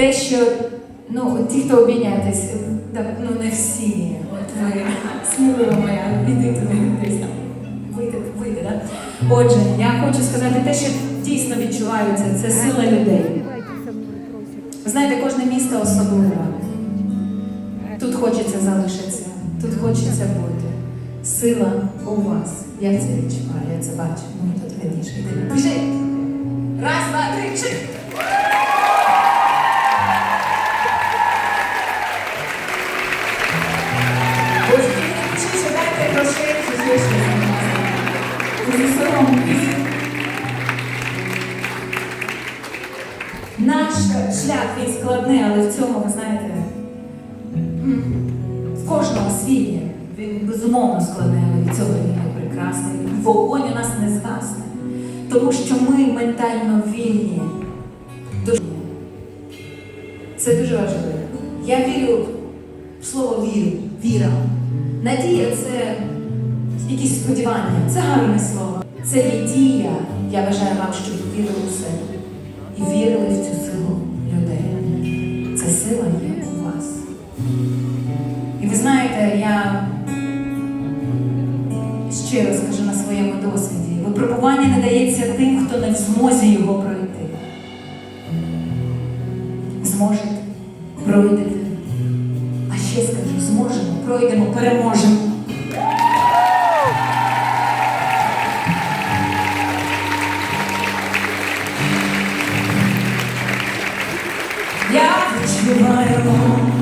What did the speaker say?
те, що ну, ті, хто обійнятись, так, ну не всі. От ви смілива моя, іди туди десь. Вийде, вийде, да? Отже, я хочу сказати те, що дійсно відчувається, це сила людей. Знаєте, кожне місто особливе. Тут хочеться залишитися, тут хочеться бути. Сила у вас. Я це відчуваю, я це бачу. Мені тут видніше. Раз, два, три, чик! Наш шлях він складний, але в цьому, ви знаєте, в кожного свій є. Він безумовно складний, але від цього він є прекрасний. Вогонь у нас не згасне, тому що ми ментально вільні. Це дуже важливо. Я вірю в слово вірю, віра. Надія це якісь сподівання, це гарне слово. Це є дія. Я бажаю вам, щоб вірили у себе і вірили в цю силу людей. Ця сила є у вас. І ви знаєте, я щиро скажу на своєму досвіді, випробування не дається тим, хто не в змозі його пройти. Зможете, пройдете. А ще скажу, зможемо, пройдемо, переможемо. співаємо